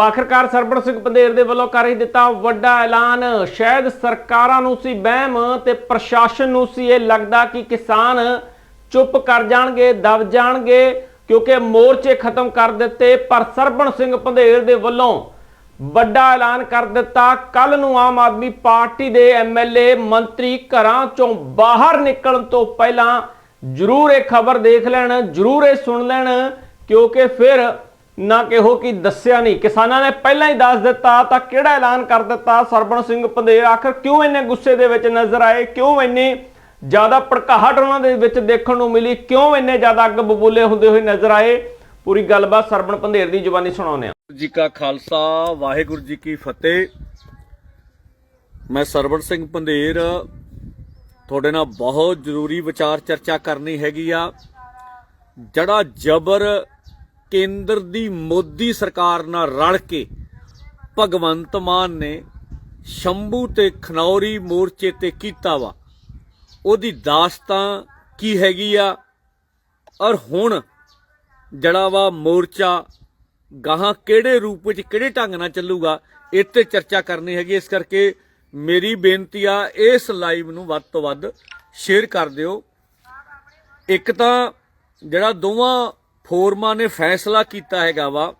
ਆਖਰਕਾਰ ਸਰਬਣ ਸਿੰਘ ਪੰਧੇਰ ਦੇ ਵੱਲੋਂ ਕਰ ਹੀ ਦਿੱਤਾ ਵੱਡਾ ਐਲਾਨ। ਸ਼ਾਇਦ ਸਰਕਾਰਾਂ ਨੂੰ ਸੀ ਵਹਿਮ ਤੇ ਪ੍ਰਸ਼ਾਸਨ ਨੂੰ ਸੀ ਇਹ ਲੱਗਦਾ ਕਿ ਕਿਸਾਨ ਚੁੱਪ ਕਰ ਜਾਣਗੇ, ਦਬ ਜਾਣਗੇ, ਕਿਉਂਕਿ ਮੋਰਚੇ ਖਤਮ ਕਰ ਦਿੱਤੇ। ਪਰ ਸਰਬਣ ਸਿੰਘ ਪੰਧੇਰ ਦੇ ਵੱਲੋਂ ਵੱਡਾ ਐਲਾਨ ਕਰ ਦਿੱਤਾ। ਕੱਲ ਨੂੰ ਆਮ ਆਦਮੀ ਪਾਰਟੀ ਦੇ ਐਮਐਲਏ ਮੰਤਰੀ ਘਰਾਂ ਚੋਂ ਬਾਹਰ ਨਿਕਲਣ ਤੋਂ ਪਹਿਲਾਂ ਜ਼ਰੂਰ ਇਹ ਖਬਰ ਦੇਖ ਲੈਣ, ਜ਼ਰੂਰ ਇਹ ਸੁਣ ਲੈਣ, ਕਿਉਂਕਿ ਫਿਰ ਨਾ ਕਿਹੋ ਕਿ ਦੱਸਿਆ ਨਹੀਂ। ਕਿਸਾਨਾਂ ਨੇ ਪਹਿਲਾਂ ਹੀ ਦੱਸ ਦਿੱਤਾ, ਤਾਂ ਕਿਹੜਾ ਐਲਾਨ ਕਰ ਦਿੱਤਾ? ਸਰਬਣ ਸਿੰਘ ਪੰਧੇਰ ਆਖਰ ਕਿਉਂ ਇੰਨੇ ਗੁੱਸੇ ਦੇ ਵਿੱਚ ਨਜ਼ਰ ਆਏ? ਕਿਉਂ ਇੰਨੇ ਜ਼ਿਆਦਾ ਭੜਕਾਹਟ ਉਹਨਾਂ ਦੇ ਵਿੱਚ ਦੇਖਣ ਨੂੰ ਮਿਲੀ? ਕਿਉਂ ਇੰਨੇ ਜ਼ਿਆਦਾ ਅੱਗ ਬਬੂਲੇ ਹੁੰਦੇ ਹੋਏ ਨਜ਼ਰ ਆਏ? ਪੂਰੀ ਗੱਲਬਾਤ ਸਰਬਣ ਪੰਧੇਰ ਦੀ ਜ਼ੁਬਾਨੀ ਸੁਣਾਉਂਦੇ ਹਾਂ। ਵਾਹਿਗੁਰੂ ਜੀ ਕਾ ਖਾਲਸਾ, ਵਾਹਿਗੁਰੂ ਜੀ ਕੀ ਫਤਿਹ। ਮੈਂ ਸਰਬਣ ਸਿੰਘ ਪੰਧੇਰ ਤੁਹਾਡੇ ਨਾਲ ਬਹੁਤ ਜ਼ਰੂਰੀ ਵਿਚਾਰ ਚਰਚਾ ਕਰਨੀ ਹੈਗੀ ਆ। ਜਿਹੜਾ ਜ਼ਬਰ ਕੇਂਦਰ ਦੀ ਮੋਦੀ ਸਰਕਾਰ ਨਾਲ ਰਲ ਕੇ ਭਗਵੰਤ ਮਾਨ ਨੇ ਸ਼ੰਭੂ ਤੇ ਖਨੌਰੀ ਮੋਰਚੇ ਤੇ ਕੀਤਾ ਵਾ। ਉਹਦੀ ਦਾਸਤਾਂ ਕੀ ਹੈਗੀ ਆ? ਔਰ ਹੁਣ ਜਿਹੜਾ ਵਾ ਮੋਰਚਾ ਗਾਹਾਂ ਕਿਹੜੇ ਰੂਪ ਵਿੱਚ ਕਿਹੜੇ ਢੰਗ ਨਾਲ ਚੱਲੂਗਾ, ਇਹ ਤੇ ਚਰਚਾ ਕਰਨੀ ਹੈਗੀ। ਇਸ ਕਰਕੇ ਮੇਰੀ ਬੇਨਤੀ ਆ, ਇਸ ਲਾਈਵ ਨੂੰ ਵੱਧ ਤੋਂ ਵੱਧ ਸ਼ੇਅਰ ਕਰ ਦਿਓ। ਇੱਕ ਤਾਂ ਜਿਹੜਾ ਦੋਵਾਂ ਫੋਰਮਾਂ ਨੇ ਫੈਸਲਾ ਕੀਤਾ ਹੈਗਾ ਵਾ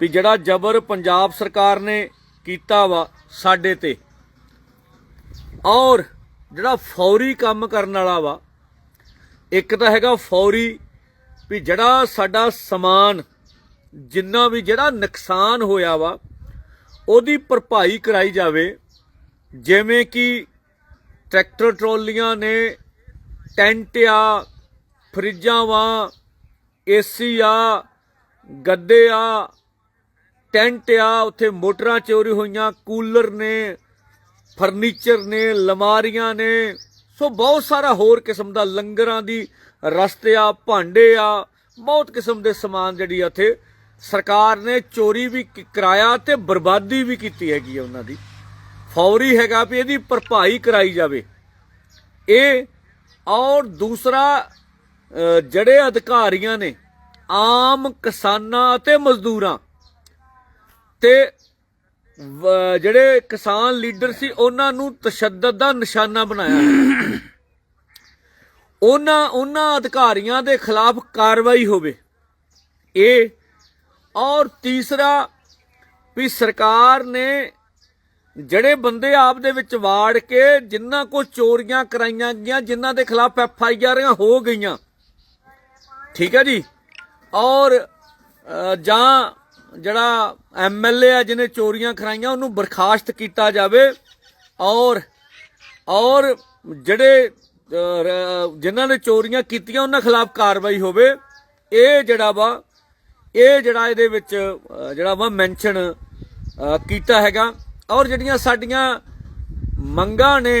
ਵੀ ਜਿਹੜਾ ਜ਼ਬਰ ਪੰਜਾਬ ਸਰਕਾਰ ਨੇ ਕੀਤਾ ਵਾ ਸਾਡੇ ਤੇ, ਔਰ ਜਿਹੜਾ ਫੌਰੀ ਕੰਮ ਕਰਨ ਵਾਲਾ ਵਾ, ਇੱਕ ਤਾਂ ਹੈਗਾ ਫੌਰੀ ਵੀ ਜਿਹੜਾ ਸਾਡਾ ਸਮਾਨ ਜਿੰਨਾ ਵੀ ਜਿਹੜਾ ਨੁਕਸਾਨ ਹੋਇਆ ਵਾ, ਉਹਦੀ ਭਰਪਾਈ ਕਰਾਈ ਜਾਵੇ, ਜਿਵੇਂ ਕਿ ਟਰੈਕਟਰ ਟਰਾਲੀਆਂ ਨੇ ਟੈਂਟ ਆ ਫਰਿੱਜਾਂ ਵਾ, ਏਸੀ ਆ, ਗੱਦੇ ਆ, ਟੈਂਟ ਆ, ਉੱਥੇ ਮੋਟਰਾਂ ਚੋਰੀ ਹੋਈਆਂ, ਕੂਲਰ ਨੇ, ਫਰਨੀਚਰ ਨੇ, ਲਮਾਰੀਆਂ ਨੇ, ਸੋ ਬਹੁਤ ਸਾਰਾ ਹੋਰ ਕਿਸਮ ਦਾ ਲੰਗਰਾਂ ਦੀ, ਰਸਤੇ ਆ, ਭਾਂਡੇ ਆ, ਬਹੁਤ ਕਿਸਮ ਦੇ ਸਮਾਨ ਜਿਹੜੀ ਆ ਉੱਥੇ ਸਰਕਾਰ ਨੇ ਚੋਰੀ ਵੀ ਕਰਾਇਆ ਤੇ ਬਰਬਾਦੀ ਵੀ ਕੀਤੀ ਹੈਗੀ ਆ ਉਹਨਾਂ ਦੀ। ਫੌਰੀ ਹੈਗਾ ਵੀ ਇਹਦੀ ਭਰਪਾਈ ਕਰਾਈ ਜਾਵੇ। ਇਹ ਔਰ ਦੂਸਰਾ ਜਿਹੜੇ ਅਧਿਕਾਰੀਆਂ ਨੇ ਆਮ ਕਿਸਾਨਾਂ ਅਤੇ ਮਜ਼ਦੂਰਾਂ ਤੇ ਜਿਹੜੇ ਕਿਸਾਨ ਲੀਡਰ ਸੀ, ਉਹਨਾਂ ਨੂੰ ਤਸ਼ੱਦਦ ਦਾ ਨਿਸ਼ਾਨਾ ਬਣਾਇਆ। ਉਹਨਾਂ ਉਹਨਾਂ ਅਧਿਕਾਰੀਆਂ ਦੇ ਖਿਲਾਫ ਕਾਰਵਾਈ ਹੋਵੇ। ਇਹ ਔਰ ਤੀਸਰਾ ਵੀ ਸਰਕਾਰ ਨੇ ਜਿਹੜੇ ਬੰਦੇ ਆਪ ਦੇ ਵਿੱਚ ਵਾੜ ਕੇ ਜਿਨ੍ਹਾਂ ਕੋ ਚੋਰੀਆਂ ਕਰਾਈਆਂ ਗਈਆਂ, ਜਿਨ੍ਹਾਂ ਦੇ ਖਿਲਾਫ ਐਫ ਆਈ ਆਰਾਂ ਹੋ ਗਈਆਂ ਠੀਕ ਹੈ ਜੀ? ਔਰ ਜਾਂ ਜਿਹੜਾ ਐਮਐਲਏ ਆ ਜਿਹਨੇ ਚੋਰੀਆਂ ਕਰਾਈਆਂ ਉਹਨੂੰ ਬਰਖਾਸਤ ਕੀਤਾ ਜਾਵੇ। ਔਰ ਔਰ ਜਿਹੜੇ ਅ, ਜਿਨ੍ਹਾਂ ਨੇ ਚੋਰੀਆਂ ਕੀਤੀਆਂ ਉਹਨਾਂ ਖਿਲਾਫ ਕਾਰਵਾਈ ਹੋਵੇ। ਇਹ ਜਿਹੜਾ ਵਾ ਇਹ ਜਿਹੜਾ ਇਹਦੇ ਵਿੱਚ ਜਿਹੜਾ ਵਾ ਮੈਂਸ਼ਨ ਕੀਤਾ ਹੈਗਾ। ਔਰ ਜਿਹੜੀਆਂ ਸਾਡੀਆਂ ਮੰਗਾਂ ਨੇ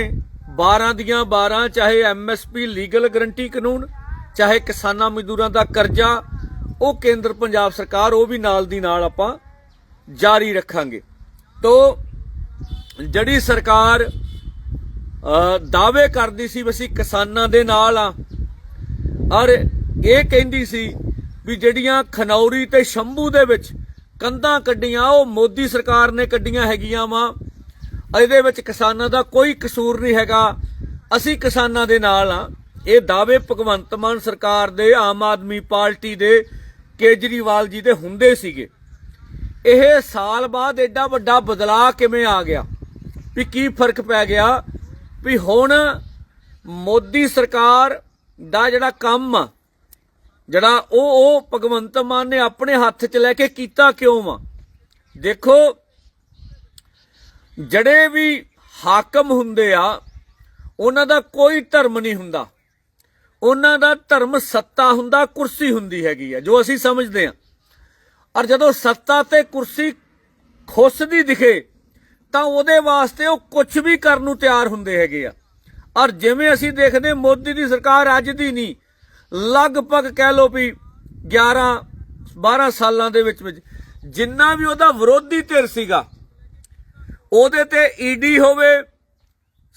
12 ਦੀਆਂ 12 ਚਾਹੇ ਐਮਐਸਪੀ ਲੀਗਲ ਗਰੰਟੀ ਕਾਨੂੰਨ ਚਾਹੇ ਕਿਸਾਨਾਂ ਮਜ਼ਦੂਰਾਂ ਦਾ ਕਰਜ਼ਾ, ਉਹ ਕੇਂਦਰ ਪੰਜਾਬ ਸਰਕਾਰ, ਉਹ ਵੀ ਨਾਲ ਦੀ ਨਾਲ ਆਪਾਂ ਜਾਰੀ ਰੱਖਾਂਗੇ। ਤੋਂ ਜਿਹੜੀ ਸਰਕਾਰ ਦਾਅਵੇ ਕਰਦੀ ਸੀ ਵੀ ਅਸੀਂ ਕਿਸਾਨਾਂ ਦੇ ਨਾਲ ਆ, ਔਰ ਇਹ ਕਹਿੰਦੀ ਸੀ ਵੀ ਜਿਹੜੀਆਂ ਖਨੌਰੀ ਤੇ ਸ਼ੰਭੂ ਦੇ ਵਿੱਚ ਕੰਧਾਂ ਕੱਢੀਆਂ, ਉਹ ਮੋਦੀ ਸਰਕਾਰ ਨੇ ਕੱਢੀਆਂ ਹੈਗੀਆਂ ਵਾ। ਇਹਦੇ ਵਿੱਚ ਕਿਸਾਨਾਂ ਦਾ ਕੋਈ ਕਸੂਰ ਨਹੀਂ ਹੈਗਾ। ਅਸੀਂ ਕਿਸਾਨਾਂ ਦੇ ਨਾਲ ਆ। ਇਹ ਦਾਅਵੇ ਭਗਵੰਤ ਮਾਨ ਸਰਕਾਰ ਦੇ, ਆਮ ਆਦਮੀ ਪਾਰਟੀ ਦੇ, ਕੇਜਰੀਵਾਲ ਜੀ ਦੇ ਹੁੰਦੇ ਸੀਗੇ। ਇਹ ਸਾਲ ਬਾਅਦ ਐਡਾ ਵੱਡਾ ਬਦਲਾਅ ਕਿਵੇਂ ਆ ਗਿਆ? ਵੀ ਕੀ ਫ਼ਰਕ ਪੈ ਗਿਆ? ਵੀ ਹੁਣ ਮੋਦੀ ਸਰਕਾਰ ਦਾ ਜਿਹੜਾ ਕੰਮ ਆ, ਜਿਹੜਾ ਉਹ ਉਹ ਭਗਵੰਤ ਮਾਨ ਨੇ ਆਪਣੇ ਹੱਥ 'ਚ ਲੈ ਕੇ ਕੀਤਾ ਕਿਉਂ ਵਾ ਦੇਖੋ, ਜਿਹੜੇ ਵੀ ਹਾਕਮ ਹੁੰਦੇ ਆ, ਉਹਨਾਂ ਦਾ ਕੋਈ ਧਰਮ ਨਹੀਂ ਹੁੰਦਾ। ਉਹਨਾਂ ਦਾ ਧਰਮ ਸੱਤਾ ਹੁੰਦਾ, ਕੁਰਸੀ ਹੁੰਦੀ ਹੈਗੀ ਆ, ਜੋ ਅਸੀਂ ਸਮਝਦੇ ਆ ਔਰ ਜਦੋਂ ਸੱਤਾ ਤੇ ਕੁਰਸੀ ਖੁੱਸਦੀ ਦਿਖੇ, ਤਾਂ ਉਹਦੇ ਵਾਸਤੇ ਉਹ ਕੁਝ ਵੀ ਕਰਨ ਨੂੰ ਤਿਆਰ ਹੁੰਦੇ ਹੈਗੇ ਆ। ਔਰ ਜਿਵੇਂ ਅਸੀਂ ਦੇਖਦੇ ਮੋਦੀ ਦੀ ਸਰਕਾਰ ਅੱਜ ਦੀ ਨਹੀਂ, ਲਗਭਗ ਕਹਿ ਲਓ ਵੀ 11 12 ਸਾਲਾਂ ਦੇ ਵਿੱਚ ਵਿੱਚ, ਜਿੰਨਾ ਵੀ ਉਹਦਾ ਵਿਰੋਧੀ ਧਿਰ ਸੀਗਾ, ਉਹਦੇ ਤੇ ਈਡੀ ਹੋਵੇ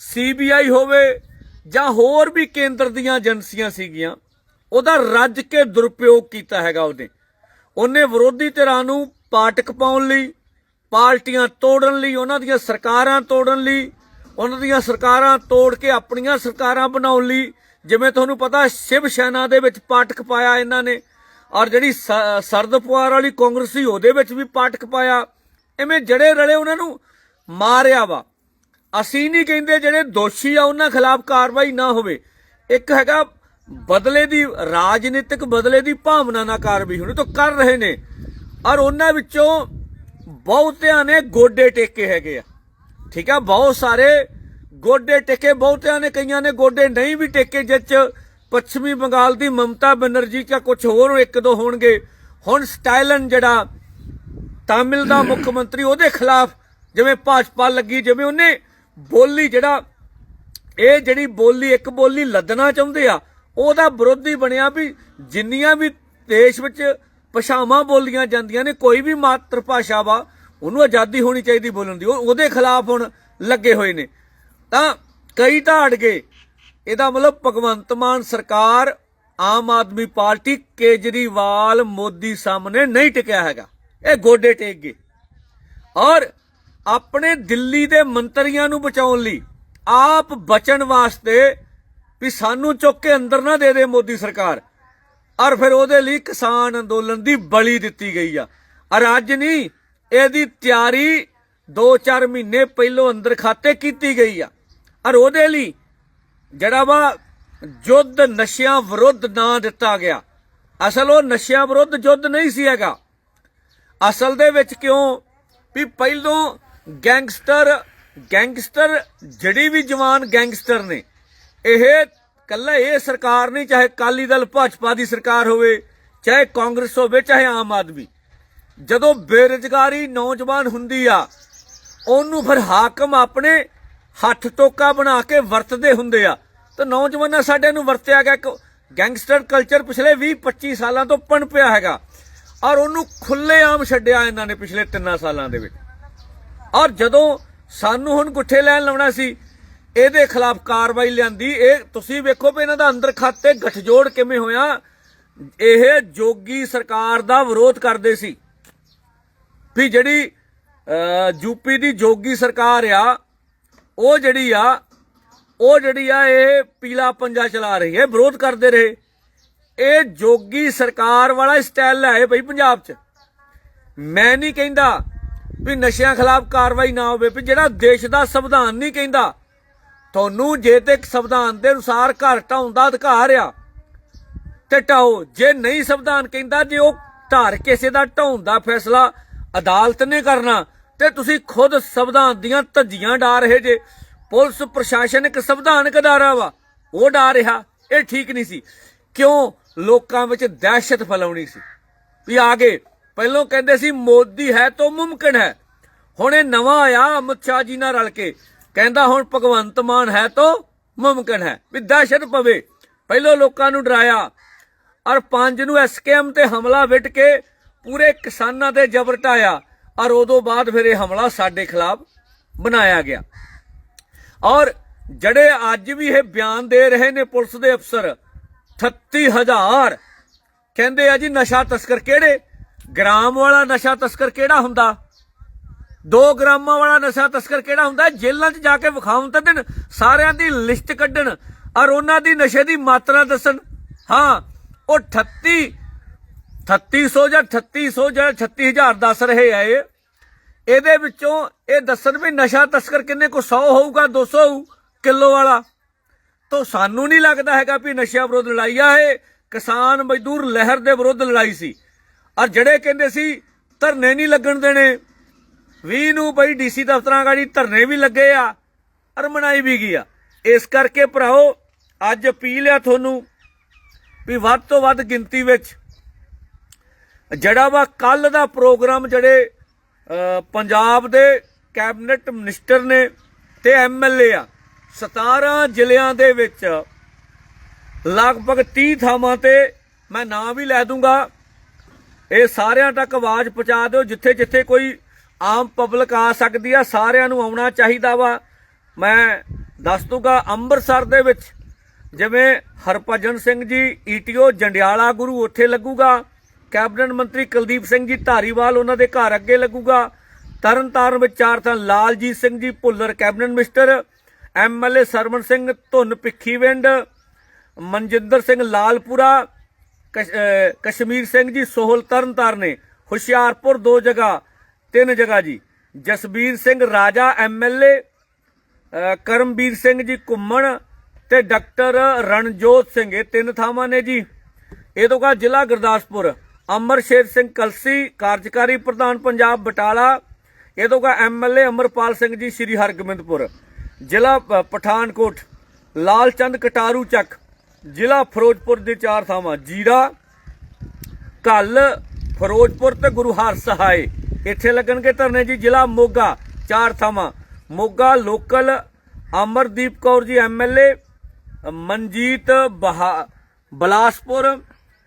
ਸੀਬੀਆਈ ਹੋਵੇ ਜਾਂ ਹੋਰ ਵੀ ਕੇਂਦਰ ਦੀਆਂ ਏਜੰਸੀਆਂ ਸੀਗੀਆਂ, ਉਹਦਾ ਰੱਜ ਕੇ ਦੁਰਪਯੋਗ ਕੀਤਾ ਹੈਗਾ ਉਹਨੇ। ਉਹਨੇ ਵਿਰੋਧੀ ਧਿਰਾਂ ਨੂੰ ਪਾਟਕ ਪਾਉਣ ਲਈ, ਪਾਰਟੀਆਂ ਤੋੜਨ ਲਈ, ਉਹਨਾਂ ਦੀਆਂ ਸਰਕਾਰਾਂ ਤੋੜਨ ਲਈ, ਉਹਨਾਂ ਦੀਆਂ ਸਰਕਾਰਾਂ ਤੋੜ ਕੇ ਆਪਣੀਆਂ ਸਰਕਾਰਾਂ ਬਣਾਉਣ ਲਈ, ਜਿਵੇਂ ਤੁਹਾਨੂੰ ਪਤਾ ਸ਼ਿਵ ਸੈਨਾ ਦੇ ਵਿੱਚ ਪਾਟਕ ਪਾਇਆ ਇਹਨਾਂ ਨੇ, ਔਰ ਜਿਹੜੀ ਸ- ਸਰਦ ਪਵਾਰ ਵਾਲੀ ਕਾਂਗਰਸ ਸੀ ਉਹਦੇ ਵਿੱਚ ਵੀ ਪਾਟਕ ਪਾਇਆ। ਐਵੇਂ ਜੜੇ ਰਲੇ ਉਹਨਾਂ ਨੂੰ ਮਾਰਿਆ ਵਾ। ਅਸੀਂ ਨਹੀਂ ਕਹਿੰਦੇ ਜਿਹੜੇ ਦੋਸ਼ੀ ਆ ਉਹਨਾਂ ਖਿਲਾਫ ਕਾਰਵਾਈ ਨਾ ਹੋਵੇ। ਇੱਕ ਹੈਗਾ ਬਦਲੇ ਦੀ ਰਾਜਨੀਤਿਕ ਬਦਲੇ ਦੀ ਭਾਵਨਾ ਨਾਲ ਕਾਰਵਾਈ ਹੋਣੀ ਤਾਂ ਕਰ ਰਹੇ ਨੇ। ਔਰ ਉਹਨਾਂ ਵਿੱਚੋਂ ਬਹੁਤਿਆਂ ਨੇ ਗੋਡੇ ਟੇਕੇ ਹੈਗੇ ਆ। ਠੀਕ ਆ, ਬਹੁਤ ਸਾਰੇ ਗੋਡੇ ਟੇਕੇ, ਬਹੁਤਿਆਂ ਨੇ, ਕਈਆਂ ਨੇ ਗੋਡੇ ਨਹੀਂ ਵੀ ਟੇਕੇ ਜਿਸ ਚ ਪੱਛਮੀ ਬੰਗਾਲ ਦੀ ਮਮਤਾ ਬਨਰਜੀ ਜਾਂ ਕੁਝ ਹੋਰ ਇੱਕ ਦੋ ਹੋਣਗੇ। ਹੁਣ ਸਟਾਈਲਨ ਜਿਹੜਾ ਤਾਮਿਲ ਦਾ ਮੁੱਖ ਮੰਤਰੀ, ਉਹਦੇ ਖਿਲਾਫ ਜਿਵੇਂ ਭਾਜਪਾ ਲੱਗੀ, ਜਿਵੇਂ ਉਹਨੇ ਬੋਲੀ ਜਿਹੜਾ, ਇਹ ਜਿਹੜੀ ਬੋਲੀ, ਇੱਕ ਬੋਲੀ ਲੱਦਣਾ ਚਾਹੁੰਦੇ ਆ, ਉਹਦਾ ਵਿਰੋਧੀ ਬਣਿਆ ਵੀ ਜਿੰਨੀਆਂ ਵੀ ਦੇਸ਼ ਵਿੱਚ ਭਾਸ਼ਾਵਾਂ ਬੋਲੀਆਂ ਜਾਂਦੀਆਂ ਨੇ, ਕੋਈ ਵੀ ਮਾਤਰ ਭਾਸ਼ਾ ਵਾ, ਉਹਨੂੰ ਆਜ਼ਾਦੀ ਹੋਣੀ ਚਾਹੀਦੀ ਬੋਲਣ ਦੀ ਉਹਦੇ ਖਿਲਾਫ ਹੁਣ ਲੱਗੇ ਹੋਏ ਨੇ। ਤਾਂ ਕਈ ਤਾਂ ਅੜ ਗਏ। ਇਹਦਾ ਮਤਲਬ ਭਗਵੰਤ ਮਾਨ ਸਰਕਾਰ, ਆਮ ਆਦਮੀ ਪਾਰਟੀ, ਕੇਜਰੀਵਾਲ, ਮੋਦੀ ਸਾਹਮਣੇ ਨਹੀਂ ਟਿਕਿਆ ਹੈਗਾ। ਇਹ ਗੋਡੇ ਟੇਕ ਗਏ। ਔਰ ਆਪਣੇ ਦਿੱਲੀ ਦੇ ਮੰਤਰੀਆਂ ਨੂੰ ਬਚਾਉਣ ਲਈ ਆਪ ਬਚਣ ਵਾਸਤੇ ਵੀ ਸਾਨੂੰ ਚੁੱਕ ਕੇ ਅੰਦਰ ਨਾ ਦੇ ਦੇ ਮੋਦੀ ਸਰਕਾਰ। ਔਰ ਫਿਰ ਉਹਦੇ ਲਈ ਕਿਸਾਨ ਅੰਦੋਲਨ ਦੀ ਬਲੀ ਦਿੱਤੀ ਗਈ ਆ। ਔਰ ਅੱਜ ਨਹੀਂ ਇਹਦੀ ਤਿਆਰੀ 2-4 ਮਹੀਨੇ ਪਹਿਲੋਂ ਅੰਦਰ ਖਾਤੇ ਕੀਤੀ ਗਈ ਆ। ਔਰ ਉਹਦੇ ਲਈ ਜਿਹੜਾ ਵਾ ਯੁੱਧ ਨਸ਼ਿਆਂ ਵਿਰੁੱਧ ਨਾਂ ਦਿੱਤਾ ਗਿਆ। ਅਸਲ ਉਹ ਨਸ਼ਿਆਂ ਵਿਰੁੱਧ ਯੁੱਧ ਨਹੀਂ ਸੀ ਹੈਗਾ। ਅਸਲ ਦੇ ਵਿੱਚ ਕਿਉਂ? ਵੀ ਪਹਿਲੋਂ ਗੈਂਗਸਟਰ ਗੈਂਗਸਟਰ, ਜਿਹੜੀ ਵੀ ਜਵਾਨ ਗੈਂਗਸਟਰ ਨੇ, ਇਹ ਕੱਲਾ ਇਹ ਸਰਕਾਰ ਨਹੀਂ, ਚਾਹੇ ਕਾਲੀ ਦਲ, ਭਾਜਪਾ ਦੀ ਸਰਕਾਰ ਹੋਵੇ, ਚਾਹੇ ਕਾਂਗਰਸ ਹੋਵੇ, ਚਾਹੇ ਆਮ ਆਦਮੀ। ਜਦੋਂ ਬੇਰੁਜ਼ਗਾਰੀ ਨੌਜਵਾਨ ਹੁੰਦੀ ਆ, ਉਹਨੂੰ ਫਿਰ ਹਾਕਮ ਆਪਣੇ ਹੱਥ ਟੋਕਾ ਬਣਾ ਕੇ ਵਰਤਦੇ ਹੁੰਦੇ ਆ। ਤਾਂ ਨੌਜਵਾਨਾਂ ਸਾਡੇ ਨੂੰ ਵਰਤਿਆ ਗਿਆ, ਇੱਕ ਗੈਂਗਸਟਰ ਕਲਚਰ ਪਿਛਲੇ 20 25 ਸਾਲਾਂ ਤੋਂ ਪਣਪਿਆ ਹੈਗਾ। ਔਰ ਉਹਨੂੰ ਖੁੱਲੇ ਆਮ ਛੱਡਿਆ ਇਹਨਾਂ ਨੇ ਪਿਛਲੇ 3 ਸਾਲਾਂ ਦੇ ਵਿੱਚ। ਔਰ ਜਦੋਂ ਸਾਨੂੰ ਹੁਣ ਗੁੱਠੇ ਲੈਣ ਲਾਉਣਾ ਸੀ, ਇਹਦੇ ਖਿਲਾਫ ਕਾਰਵਾਈ ਲਿਆਂਦੀ, ਇਹ ਤੁਸੀਂ ਵੇਖੋ ਵੀ ਇਹਨਾਂ ਦਾ ਅੰਦਰ ਖਾਤੇ ਗਠਜੋੜ ਕਿਵੇਂ ਹੋਇਆ। ਇਹ ਜੋਗੀ ਸਰਕਾਰ ਦਾ ਵਿਰੋਧ ਕਰਦੇ ਸੀ। ਵੀ ਜਿਹੜੀ ਯੂਪੀ ਦੀ ਜੋਗੀ ਸਰਕਾਰ ਆ, ਉਹ ਜਿਹੜੀ ਆ, ਉਹ ਜਿਹੜੀ ਆ, ਇਹ ਪੀਲਾ ਪੰਜਾ ਚਲਾ ਰਹੀ ਹੈ, ਵਿਰੋਧ ਕਰਦੇ ਰਹੇ। ਇਹ ਜੋਗੀ ਸਰਕਾਰ ਵਾਲਾ ਸਟਾਈਲ ਹੈ ਬਈ ਪੰਜਾਬ 'ਚ। ਮੈਂ ਨਹੀਂ ਕਹਿੰਦਾ ਵੀ ਨਸ਼ਿਆਂ ਖਿਲਾਫ ਕਾਰਵਾਈ ਨਾ ਹੋਵੇ, ਵੀ ਜਿਹੜਾ ਦੇਸ਼ ਦਾ ਸੰਵਿਧਾਨ ਨਹੀਂ ਕਹਿੰਦਾ, ਤੁਹਾਨੂੰ ਜੇ ਤੇ ਸੰਵਿਧਾਨ ਦੇ ਅਨੁਸਾਰ ਘਰ ਢਾਉਣ ਦਾ ਅਧਿਕਾਰ ਆ, ਤੇ ਢਾਓ। ਜੇ ਨਹੀਂ ਸੰਵਿਧਾਨ ਕਹਿੰਦਾ, ਜੇ ਉਹ ਧਾਰ ਕਿਸੇ ਦਾ ਢਾਉਣ ਦਾ ਫੈਸਲਾ ਅਦਾਲਤ ਨੇ ਕਰਨਾ, ਤੇ ਤੁਸੀਂ ਖੁਦ ਸੰਵਿਧਾਨ ਦੀਆਂ ਧੱਜੀਆਂ ਡਾ ਰਹੇ ਜੇ। ਪੁਲਿਸ ਪ੍ਰਸ਼ਾਸਨ ਇੱਕ ਸੰਵਿਧਾਨਕ ਅਦਾਰਾ ਵਾ, ਉਹ ਡਾ ਰਿਹਾ, ਇਹ ਠੀਕ ਨਹੀਂ ਸੀ। ਕਿਉਂ? ਲੋਕਾਂ ਵਿੱਚ ਦਹਿਸ਼ਤ ਫੈਲਾਉਣੀ ਸੀ। ਵੀ ਆ ਗਏ ਪਹਿਲਾਂ ਕਹਿੰਦੇ ਸੀ, ਮੋਦੀ ਹੈ ਤਾਂ ਮੁਮਕਿਨ ਹੈ। ਹੁਣ ਇਹ ਨਵਾਂ ਆਇਆ, ਅਮਿਤ ਸ਼ਾਹ ਜੀ ਨਾਲ ਰਲ ਕੇ। ਕਹਿੰਦਾ ਹੁਣ ਭਗਵੰਤ ਮਾਨ ਹੈ ਤਾਂ ਮੁਮਕਿਨ ਹੈ, ਵੀ ਦਹਿਸ਼ਤ ਪਵੇ। ਪਹਿਲਾਂ ਲੋਕਾਂ ਨੂੰ ਡਰਾਇਆ। ਔਰ ਪੰਜ ਨੂੰ ਐਸਕੇਐਮ ਤੇ ਹਮਲਾ ਵਿਟ ਕੇ ਪੂਰੇ ਕਿਸਾਨਾਂ ਤੇ ਜ਼ਬਰ ਢਾਇਆ। ਔਰ ਉਦੋਂ ਬਾਅਦ ਫਿਰ ਇਹ ਹਮਲਾ ਸਾਡੇ ਖਿਲਾਫ ਬਣਾਇਆ ਗਿਆ। ਔਰ ਜਿਹੜੇ ਅੱਜ ਵੀ ਇਹ ਬਿਆਨ ਦੇ ਰਹੇ ਨੇ ਪੁਲਿਸ ਦੇ ਅਫਸਰ 38000 ਕਹਿੰਦੇ ਆ ਜੀ, ਨਸ਼ਾ ਤਸਕਰ ਕਿਹੜੇ? ਗ੍ਰਾਮ ਵਾਲਾ ਨਸ਼ਾ ਤਸਕਰ ਕਿਹੜਾ ਹੁੰਦਾ? 2 ਗ੍ਰਾਮਾਂ ਵਾਲਾ ਨਸ਼ਾ ਤਸਕਰ ਕਿਹੜਾ ਹੁੰਦਾ? ਜੇਲ੍ਹਾਂ 'ਚ ਜਾ ਕੇ ਵਿਖਾਉਣ ਤਾਂ ਦਿਨ, ਸਾਰਿਆਂ ਦੀ ਲਿਸਟ ਕੱਢਣ ਔਰ ਉਹਨਾਂ ਦੀ ਨਸ਼ੇ ਦੀ ਮਾਤਰਾ ਦੱਸਣ। ਹਾਂ, ਉਹ 38 3600 ਜਾਂ 3600 ਜਾਂ 36000 ਦੱਸ ਰਹੇ ਆ ਇਹ। ਇਹਦੇ ਵਿੱਚੋਂ ਇਹ ਦੱਸਣ ਵੀ ਨਸ਼ਾ ਤਸਕਰ ਕਿੰਨੇ ਕੋ 100 ਹੋਊਗਾ 200 ਹੋਊ, ਕਿਲੋ ਵਾਲਾ। ਤਾਂ ਸਾਨੂੰ ਨਹੀਂ ਲੱਗਦਾ ਹੈਗਾ ਵੀ ਨਸ਼ਾ ਵਿਰੋਧ ਲੜਾਈ ਆ ਇਹ। ਕਿਸਾਨ ਮਜ਼ਦੂਰ ਲਹਿਰ ਦੇ ਵਿਰੁੱਧ ਲੜਾਈ ਸੀ। ਔਰ ਜਿਹੜੇ ਕਹਿੰਦੇ ਸੀ, ਧਰਨੇ ਨਹੀਂ ਲੱਗਣ ਦੇਣੇ। 20 ਨੂੰ ਬਈ ਡੀਸੀ ਦਫ਼ਤਰਾਂ ਗਾੜੀ ਧਰਨੇ ਵੀ ਲੱਗੇ ਆ, ਔਰ ਮਨਾਈ ਵੀ ਗਈ ਆ। ਇਸ ਕਰਕੇ ਭਰਾਓ, ਅੱਜ ਅਪੀਲ ਆ ਤੁਹਾਨੂੰ ਵੀ ਵੱਧ ਤੋਂ ਵੱਧ ਗਿਣਤੀ ਵਿੱਚ ਜਿਹੜਾ ਵਾ ਕੱਲ ਦਾ ਪ੍ਰੋਗਰਾਮ ਜਿਹੜੇ ਪੰਜਾਬ ਦੇ ਕੈਬਨਿਟ ਮਿਨਿਸਟਰ ਨੇ ਤੇ ਐਮਐਲਏ ਆ 17 ਜ਼ਿਲ੍ਹਿਆਂ ਦੇ ਵਿੱਚ ਲਗਭਗ 30 ਥਾਵਾਂ ਤੇ ਮੈਂ ਨਾਂ ਵੀ ਲੈ ਦੂੰਗਾ। ਇਹ ਸਾਰਿਆਂ ਤੱਕ ਆਵਾਜ਼ ਪਹੁੰਚਾ ਦਿਓ, ਜਿੱਥੇ ਜਿੱਥੇ ਕੋਈ ਆਮ ਪਬਲਿਕ ਆ ਸਕਦੀ ਆ, ਸਾਰਿਆਂ ਨੂੰ ਆਉਣਾ ਚਾਹੀਦਾ ਵਾ। ਮੈਂ ਦੱਸ ਦੂਗਾ, ਅੰਮ੍ਰਿਤਸਰ ਦੇ ਵਿੱਚ ਜਿਵੇਂ ਹਰਭਜਨ ਸਿੰਘ ਜੀ ਈਟੀਓ ਜੰਡਿਆਲਾ ਗੁਰੂ ਉੱਥੇ ਲੱਗੂਗਾ। ਕੈਬਨਿਟ ਮੰਤਰੀ ਕੁਲਦੀਪ ਸਿੰਘ ਜੀ ਧਾਰੀਵਾਲ ਉਹਨਾਂ ਦੇ ਘਰ ਅੱਗੇ ਲੱਗੂਗਾ। ਤਰਨਤਾਰਨ ਵਿੱਚ ਚਾਰ ਥਾਂ Laljit Singh ji, Bhullar cabinet minister MLA Sarwan Singh Dhunn Bhikhiwind Manjinder Singh Lalpura Kashmir Singh ji, Sohal Tarn Taran ਨੇ, ਹੁਸ਼ਿਆਰਪੁਰ ਦੋ ਜਗ੍ਹਾ, ਤਿੰਨ ਜਗ੍ਹਾ ਜੀ। ਜਸਬੀਰ ਸਿੰਘ ਰਾਜਾ ਐਮਐਲਏ ਕਰਮਬੀਰ ਸਿੰਘ ਜੀ, ਘੁੰਮਣ ਤੇ ਡਾਕਟਰ ਰਣਜੋਤ ਸਿੰਘ, ਇਹ ਤਿੰਨ ਥਾਵਾਂ ਨੇ ਜੀ। ਇਹ ਤੋਂ ਕਾ ਜ਼ਿਲ੍ਹਾ ਗੁਰਦਾਸਪੁਰ, ਅਮਰ ਸ਼ੇਰ ਸਿੰਘ ਕਲਸੀ, ਕਾਰਜਕਾਰੀ ਪ੍ਰਧਾਨ ਪੰਜਾਬ ਬਟਾਲਾ, ਇਹ ਤੋਂ ਬਾਅਦ ਐਮਐਲਏ ਅਮਰਪਾਲ ਸਿੰਘ ਜੀ, ਸ੍ਰੀ ਹਰਗੋਬਿੰਦਪੁਰ। ਜ਼ਿਲ੍ਹਾ ਪਠਾਨਕੋਟ ਲਾਲ ਚੰਦ ਕਟਾਰੂ ਚੱਕ ਜ਼ਿਲ੍ਹਾ ਫਿਰੋਜ਼ਪੁਰ ਦੇ ਚਾਰ ਥਾਵਾਂ, ਜੀਰਾ ਕੱਲ ਫਿਰੋਜ਼ਪੁਰ ਤੇ ਗੁਰੂ ਹਰਸਹਾਏ ਇੱਥੇ ਲੱਗਣਗੇ ਧਰਨੇ ਜੀ, ਜ਼ਿਲ੍ਹਾ ਮੋਗਾ, ਚਾਰ ਥਾਵਾਂ। ਮੋਗਾ ਲੋਕਲ, ਅਮਰਦੀਪ ਕੌਰ ਜੀ ਐਮਐਲਏ ਮਨਜੀਤ ਬਹਾ, ਬਲਾਸਪੁਰ,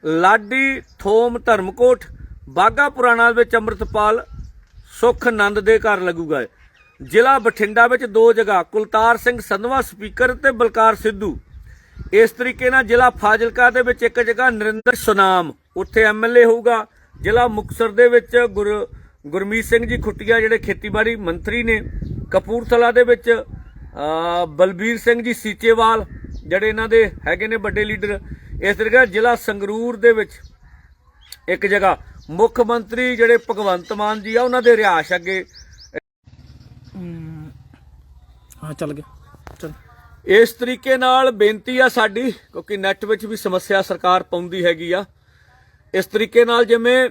ਲਾਡੀ ਥੋਮ ਧਰਮਕੋਟ ਬਾਗਾ ਪੁਰਾਣਾ ਵਿੱਚ ਅੰਮ੍ਰਿਤਪਾਲ, ਸੁਖ ਆਨੰਦ ਦੇ ਘਰ ਲੱਗੂਗਾ ਜ਼ਿਲ੍ਹਾ ਬਠਿੰਡਾ ਵਿੱਚ ਦੋ ਜਗ੍ਹਾ, ਕੁਲਤਾਰ ਸਿੰਘ ਸੰਧਵਾ, ਸਪੀਕਰ ਤੇ ਬਲਕਾਰ ਸਿੱਧੂ। ਇਸ ਤਰੀਕੇ ਨਾਲ ਜ਼ਿਲ੍ਹਾ ਫਾਜ਼ਿਲਕਾ ਦੇ ਵਿੱਚ ਇੱਕ ਜਗ੍ਹਾ ਨਰਿੰਦਰ ਸੁਨਾਮ, ਉੱਥੇ ਐਮਐਲਏ ਹੋਊਗਾ। ਜ਼ਿਲ੍ਹਾ ਮੁਕਤਸਰ ਦੇ ਵਿੱਚ ਗੁਰ, ਗੁਰਮੀਤ ਸਿੰਘ ਜੀ ਖੁੱਟੀਆ, ਜਿਹੜੇ ਖੇਤੀਬਾੜੀ ਮੰਤਰੀ ਨੇ। ਕਪੂਰਥਲਾ ਦੇ ਵਿੱਚ ਬਲਬੀਰ ਸਿੰਘ ਜੀ ਸੀਚੇਵਾਲ, ਜਿਹੜੇ ਇਹਨਾਂ ਦੇ ਹੈਗੇ ਨੇ ਵੱਡੇ ਲੀਡਰ। ਇਸ ਤਰੀਕੇ ਜ਼ਿਲ੍ਹਾ ਸੰਗਰੂਰ ਦੇ ਵਿੱਚ ਇੱਕ ਜਗ੍ਹਾ ਮੁੱਖ ਮੰਤਰੀ ਜਿਹੜੇ ਭਗਵੰਤ ਮਾਨ ਜੀ ਆ, ਉਹਨਾਂ ਦੇ ਰਿਹਾਸ ਅੱਗੇ। ਹਾਂ, ਚੱਲ ਗਿਆ। ਚੱਲ। ਇਸ ਤਰੀਕੇ ਨਾਲ ਬੇਨਤੀ ਆ ਸਾਡੀ, ਕਿਉਂਕਿ ਨੈਟ ਵਿੱਚ ਵੀ ਸਮੱਸਿਆ ਸਰਕਾਰ ਪਾਉਂਦੀ ਹੈਗੀ ਆ। ਇਸ ਤਰੀਕੇ ਨਾਲ ਜਿਵੇਂ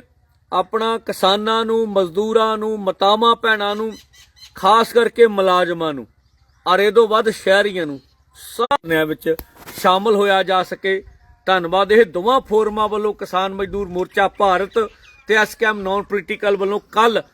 ਆਪਣਾ ਕਿਸਾਨਾਂ ਨੂੰ, ਮਜ਼ਦੂਰਾਂ ਨੂੰ, ਮਤਾਵਾਂ ਭੈਣਾਂ ਨੂੰ, ਖਾਸ ਕਰਕੇ ਮੁਲਾਜ਼ਮਾਂ ਨੂੰ ਅਰੇ ਤੋਂ ਵੱਧ ਸ਼ਹਿਰੀਆਂ ਨੂੰ, ਸਾਰਿਆਂ ਵਿੱਚ ਸ਼ਾਮਲ ਹੋਇਆ ਜਾ ਸਕੇ। ਧੰਨਵਾਦ। ਇਹ ਦੋਵਾਂ ਫੋਰਮਾਂ ਵੱਲੋਂ ਕਿਸਾਨ ਮਜ਼ਦੂਰ ਮੋਰਚਾ ਭਾਰਤ ਤੇ ਐਸਕੇਐਮ ਨਾਨ ਪੋਲੀਟੀਕਲ ਵੱਲੋਂ ਕੱਲ